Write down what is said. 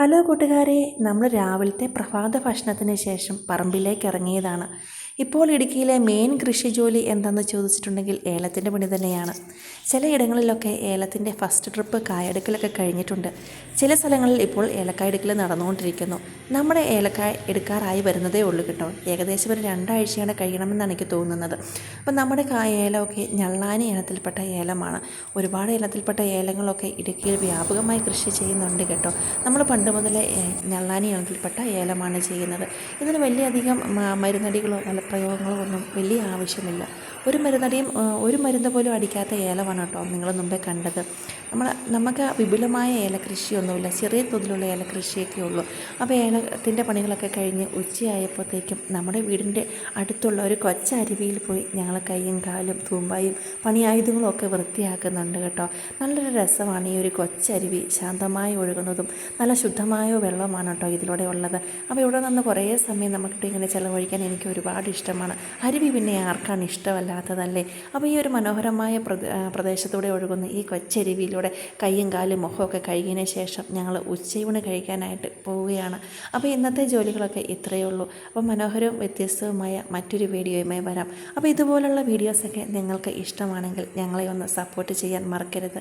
Hello കൂട്ടുകാരെ നമ്മൾ രാവിലത്തെ പ്രഭാത ഭക്ഷണത്തിന് ശേഷം പറമ്പിലേക്ക് ഇറങ്ങിയതാണ് ഇപ്പോൾ ഇടുക്കിയിലെ മെയിൻ കൃഷി ജോലി എന്താണെന്ന് ചോദിച്ചിട്ടുണ്ടെങ്കിൽ ഏലത്തിന്റെ പണി തന്നെയാണ്. ചിലയിടങ്ങളിലൊക്കെ ഏലത്തിന്റെ ഫസ്റ്റ് ട്രിപ്പ് കായെടുക്കലൊക്കെ കഴിഞ്ഞിട്ടുണ്ട്. ചില സ്ഥലങ്ങളിൽ ഇപ്പോൾ ഏലക്കായ എടുക്കൽ നടന്നുകൊണ്ടിരിക്കുന്നു. നമ്മുടെ ഏലക്കായ എടുക്കാറായി വരുന്നതേ ഉള്ളൂ കേട്ടോ. ഏകദേശം ഒരു രണ്ടാഴ്ചയാണ് കഴിയണമെന്നാണ് എനിക്ക് തോന്നുന്നത്. അപ്പം നമ്മുടെ ഏലമൊക്കെ ഞള്ളാനി ഇനത്തിൽപ്പെട്ട ഏലമാണ്. ഒരുപാട് ഇനത്തിൽപ്പെട്ട ഏലങ്ങളൊക്കെ ഇടുക്കിയിൽ വ്യാപകമായി കൃഷി ചെയ്യുന്നുണ്ട് കേട്ടോ. നമ്മൾ പണ്ട് മുതലേ ഞള്ളാനി ഇനത്തിൽപ്പെട്ട ഏലമാണ് ചെയ്യുന്നത്. ഇതിന് വലിയധികം മരുന്നടികളോ ഫലപ്രയോഗങ്ങളോ ഒന്നും വലിയ ആവശ്യമില്ല. ഒരു മരുന്നടിയും ഒരു മരുന്ന് പോലും അടിക്കാത്ത ഏലമാണ് കേട്ടോ നിങ്ങൾ മുമ്പേ കണ്ടത്. നമ്മൾ നമുക്ക് വിപുലമായ ഏലകൃഷിയൊന്നുമില്ല. ചെറിയ തോതിലുള്ള ഏലകൃഷിയൊക്കെ ഉള്ളൂ. അപ്പോൾ ഏലത്തിന്റെ പണികളൊക്കെ കഴിഞ്ഞ് ഉച്ചയായപ്പോഴത്തേക്കും നമ്മുടെ വീടിന്റെ അടുത്തുള്ള ഒരു കൊച്ചരുവിയിൽ പോയി ഞങ്ങൾ കൈയും കാലും തൂമ്പായും പണിയായുധങ്ങളും ഒക്കെ വൃത്തിയാക്കുന്നുണ്ട് കേട്ടോ. നല്ലൊരു രസമാണ് ഈ ഒരു കൊച്ചരുവി ശാന്തമായി ഒഴുകുന്നതും നല്ല ശുദ്ധമായ വെള്ളമാണ് കേട്ടോ ഇതിലൂടെ ഉള്ളത്. അപ്പോൾ ഇവിടെ നിന്ന് കുറേ സമയം നമുക്കിട്ട് ഇങ്ങനെ ചിലവഴിക്കാൻ എനിക്ക് ഒരുപാട് ഇഷ്ടമാണ്. അരുവി പിന്നെ ആർക്കാണ് ഇഷ്ടമല്ലാത്തതല്ലേ? അപ്പോൾ ഈ ഒരു മനോഹരമായ പ്രദേശത്തൂടെ ഒഴുകുന്ന ഈ കൊച്ചരുവിയിലൂടെ കൈയും കാലും മുഖമൊക്കെ കഴുകിയതിന് ശേഷം ഞങ്ങൾ ഉച്ചയൂണ് കഴിക്കാനായിട്ട് പോവുകയാണ്. അപ്പോൾ ഇന്നത്തെ ജോലികളൊക്കെ ഇത്രയേ ഉള്ളൂ. അപ്പോൾ മനോഹരവും വ്യത്യസ്തവുമായ മറ്റൊരു വീഡിയോയുമായി വരാം. അപ്പോൾ ഇതുപോലുള്ള വീഡിയോസൊക്കെ നിങ്ങൾക്ക് ഇഷ്ടമാണെങ്കിൽ ഞങ്ങളെ ഒന്ന് സപ്പോർട്ട് ചെയ്യാൻ മറക്കരുത്.